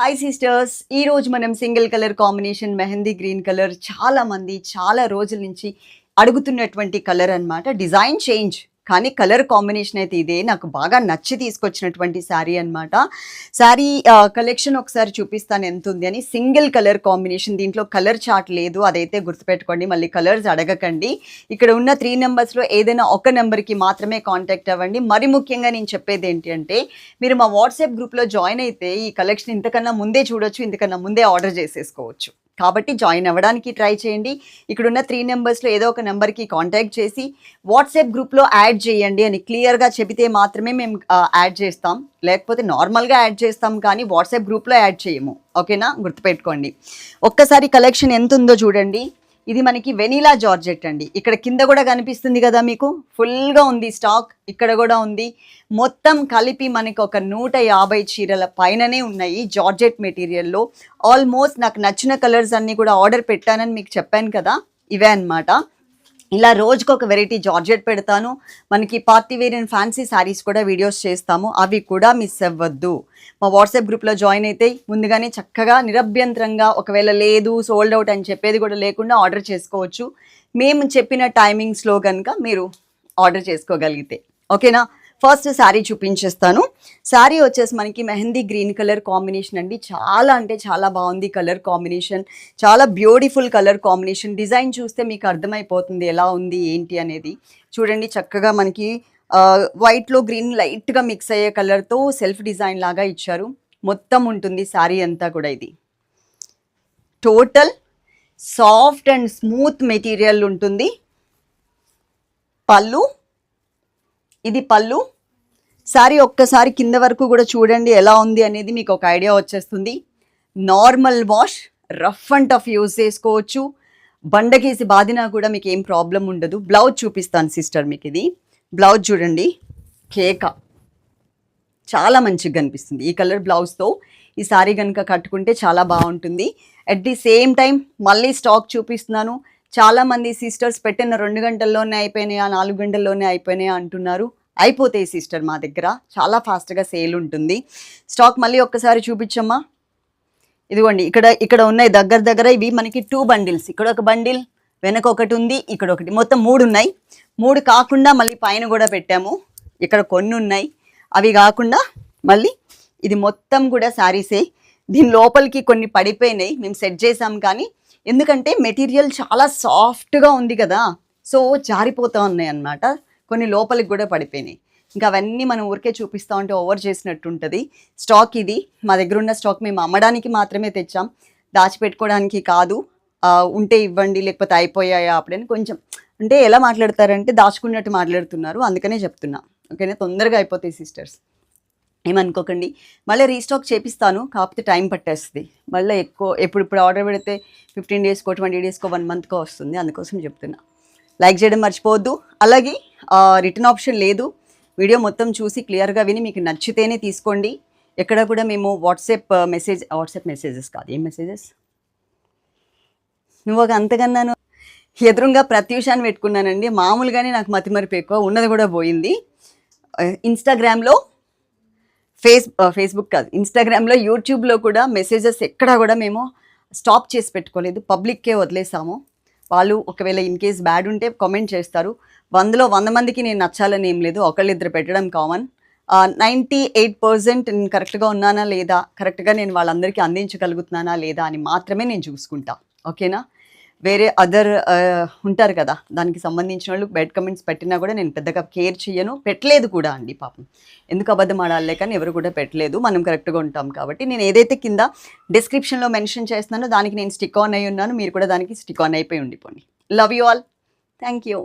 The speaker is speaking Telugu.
హాయ్ సిస్టర్స్ ఈ రోజు మనం single colour combination mehndi green colour చాలామంది చాలా రోజుల నుంచి అడుగుతున్నటువంటి కలర్ అన్నమాట. డిజైన్ చేంజ్ కానీ కలర్ కాంబినేషన్ అయితే ఇదే. నాకు బాగా నచ్చి తీసుకొచ్చినటువంటి శారీ అన్నమాట. శారీ కలెక్షన్ ఒకసారి చూపిస్తాను ఎంత ఉంది అని. Single colour combination. దీంట్లో కలర్ చార్ట్ లేదు. అదైతే గుర్తుపెట్టుకోండి. మళ్ళీ కలర్స్ అడగకండి. ఇక్కడ ఉన్న త్రీ నెంబర్స్లో ఏదైనా ఒక నెంబర్కి మాత్రమే కాంటాక్ట్ అవ్వండి. మరి ముఖ్యంగా నేను చెప్పేది ఏంటి అంటే మీరు మా వాట్సాప్ గ్రూప్లో జాయిన్ అయితే ఈ కలెక్షన్ ఇంతకన్నా ముందే చూడొచ్చు ఇంతకన్నా ముందే ఆర్డర్ చేసేసుకోవచ్చు. కాబట్టి జాయిన్ అవ్వడానికి ట్రై చేయండి. ఇక్కడున్న త్రీ నెంబర్స్లో ఏదో ఒక నెంబర్కి కాంటాక్ట్ చేసి వాట్సాప్ గ్రూప్లో యాడ్ చేయండి అని క్లియర్గా చెబితే మాత్రమే మేము యాడ్ చేస్తాం. లేకపోతే నార్మల్గా యాడ్ చేస్తాం కానీ వాట్సాప్ గ్రూప్లో యాడ్ చేయము. ఓకేనా గుర్తుపెట్టుకోండి. ఒక్కసారి కలెక్షన్ ఎంత ఉందో చూడండి. ఇది మనకి వెనీలా జార్జెట్ అండి. ఇక్కడ కింద కూడా కనిపిస్తుంది కదా మీకు? ఫుల్గా ఉంది స్టాక్. ఇక్కడ కూడా ఉంది. మొత్తం కలిపి మనకి ఒక నూట యాభై చీరల పైననే ఉన్నాయి జార్జెట్ మెటీరియల్లో. ఆల్మోస్ట్ నాకు నచ్చిన కలర్స్ అన్నీ కూడా ఆర్డర్ పెట్టానని మీకు చెప్పాను కదా? ఇవే అన్నమాట. ఇలా రోజుకు ఒక వెరైటీ జార్జెట్ పెడతాను. మనకి party wear and fancy saris కూడా వీడియోస్ చేస్తాము. అవి కూడా మిస్ అవ్వద్దు. మా వాట్సాప్ గ్రూప్లో జాయిన్ అయితే ముందుగానే చక్కగా నిరభ్యంతరంగా ఒకవేళ లేదు సోల్డ్ అవుట్ అని చెప్పేది కూడా లేకుండా ఆర్డర్ చేసుకోవచ్చు. మేము చెప్పిన టైమింగ్స్లో కనుక మీరు ఆర్డర్ చేసుకోగలిగితే. ఓకేనా? ఫస్ట్ శారీ చూపించేస్తాను. శారీ వచ్చేసి మనకి మెహందీ గ్రీన్ కలర్ కాంబినేషన్ అండి. చాలా అంటే చాలా బాగుంది కలర్ కాంబినేషన్. చాలా బ్యూటిఫుల్ కలర్ కాంబినేషన్. డిజైన్ చూస్తే మీకు అర్థమైపోతుంది ఎలా ఉంది ఏంటి అనేది. చూడండి చక్కగా మనకి వైట్లో గ్రీన్ లైట్గా మిక్స్ అయ్యే కలర్తో సెల్ఫ్ డిజైన్ లాగా ఇచ్చారు. మొత్తం ఉంటుంది శారీ అంతా కూడా ఇది. Total soft and smooth material ఉంటుంది. పళ్ళు ఇది పళ్ళు. సారీ ఒక్కసారి కింద వరకు కూడా చూడండి ఎలా ఉంది అనేది మీకు ఒక ఐడియా వచ్చేస్తుంది. Normal wash rough and tough use చేసుకోవచ్చు. బండకేసి బాదినా కూడా మీకు ఏం ప్రాబ్లం ఉండదు. బ్లౌజ్ చూపిస్తాను సిస్టర్ మీకు ఇది. బ్లౌజ్ చూడండి. కేక. చాలా మంచిగా కనిపిస్తుంది ఈ కలర్ బ్లౌజ్తో ఈ సారీ కనుక కట్టుకుంటే చాలా బాగుంటుంది. అట్ ది సేమ్ టైం మళ్ళీ స్టాక్ చూపిస్తున్నాను. చాలా మంది సిస్టర్స్ పెట్టిన రెండు గంటల్లోనే అయిపోయినాయా నాలుగు గంటల్లోనే అయిపోయినాయా అంటున్నారు. అయిపోతాయి సిస్టర్ మా దగ్గర. చాలా ఫాస్ట్గా సేల్ ఉంటుంది. స్టాక్ మళ్ళీ ఒక్కసారి చూపించమ్మా. ఇదిగోండి ఇక్కడ ఇక్కడ ఉన్నాయి దగ్గర దగ్గర ఇవి మనకి టూ బండిల్స్ ఇక్కడ ఒక బండిల్ వెనక ఒకటి ఉంది ఇక్కడ ఒకటి. మొత్తం మూడు ఉన్నాయి. మూడు కాకుండా మళ్ళీ పైన కూడా పెట్టాము. ఇక్కడ కొన్ని ఉన్నాయి. అవి కాకుండా మళ్ళీ ఇది మొత్తం కూడా శారీసే. దీని లోపలికి కొన్ని పడిపోయినాయి. మేము సెట్ చేసాం కానీ ఎందుకంటే మెటీరియల్ చాలా సాఫ్ట్గా ఉంది కదా. సో జారిపోతూ ఉన్నాయి అన్నమాట. కొన్ని లోపలికి కూడా పడిపోయినాయి. ఇంకా అవన్నీ మనం ఊరికే చూపిస్తూ ఉంటే ఓవర్ చేసినట్టు ఉంటుంది. స్టాక్ ఇది. మా దగ్గర ఉన్న స్టాక్ మేము అమ్మడానికి మాత్రమే తెచ్చాం. దాచిపెట్టుకోవడానికి కాదు. ఉంటే ఇవ్వండి లేకపోతే అయిపోయాయా అప్పుడని కొంచెం. అంటే ఎలా మాట్లాడతారంటే దాచుకున్నట్టు మాట్లాడుతున్నారు. అందుకనే చెప్తున్నా. ఓకేనా? తొందరగా అయిపోతాయి సిస్టర్స్. ఏమనుకోకండి. మళ్ళీ రీస్టాక్ చేపిస్తాను కాకపోతే టైం పట్టేస్తుంది. మళ్ళీ ఎక్కువ ఎప్పుడు ఇప్పుడు ఆర్డర్ పెడితే ఫిఫ్టీన్ డేస్కో ట్వంటీ డేస్కో వన్ మంత్కో వస్తుంది. అందుకోసం చెప్తున్నా. లైక్ చేయడం మర్చిపోవద్దు. అలాగే రిటర్న్ ఆప్షన్ లేదు. వీడియో మొత్తం చూసి క్లియర్గా విని మీకు నచ్చితేనే తీసుకోండి. ఎక్కడ కూడా మేము వాట్సాప్ మెసేజ్ వాట్సాప్ మెసేజెస్ కాదు. ఏం మెసేజెస్? నువ్వు ఒక అంతకన్నాను. ఎదురుగా ప్రత్యూషాన్ని పెట్టుకున్నానండి. మామూలుగానే నాకు మతిమరిపి ఎక్కువ ఉన్నది కూడా పోయింది. ఇన్స్టాగ్రామ్లో ఫేస్ ఫేస్బుక్ కాదు ఇన్స్టాగ్రామ్లో యూట్యూబ్లో కూడా మెసేజెస్ ఎక్కడా కూడా మేము స్టాప్ చేసి పెట్టుకోలేదు పబ్లిక్కే వదిలేసాము. వాళ్ళు ఒకవేళ ఇన్ కేస్ బ్యాడ్ ఉంటే కామెంట్ చేస్తారు. వందలో వంద మందికి నేను నచ్చాలని ఏం లేదు ఒకళ్ళిద్దరు పెట్టడం కామన్. నైంటీ ఎయిట్ పర్సెంట్ నేను కరెక్ట్గా ఉన్నానా లేదా కరెక్ట్గా నేను వాళ్ళందరికీ అందించగలుగుతున్నానా లేదా అని మాత్రమే నేను చూసుకుంటా ఓకేనా? వేరే అదర్ ఉంటారు కదా. దానికి సంబంధించిన వాళ్ళు బెడ్ కమెంట్స్ పెట్టినా కూడా నేను పెద్దగా కేర్ చేయను పెట్టలేదు కూడా అండి పాపం. ఎందుకు అబద్ధం ఆడాలే కానీ ఎవరు కూడా పెట్టలేదు. మనం కరెక్ట్గా ఉంటాం కాబట్టి. నేను ఏదైతే కింద డిస్క్రిప్షన్లో మెన్షన్ చేస్తున్నానో దానికి నేను స్టిక్ ఆన్ అయి ఉన్నాను. మీరు కూడా దానికి స్టిక్ ఆన్ అయిపోయి ఉండిపోండి. Love you all thank you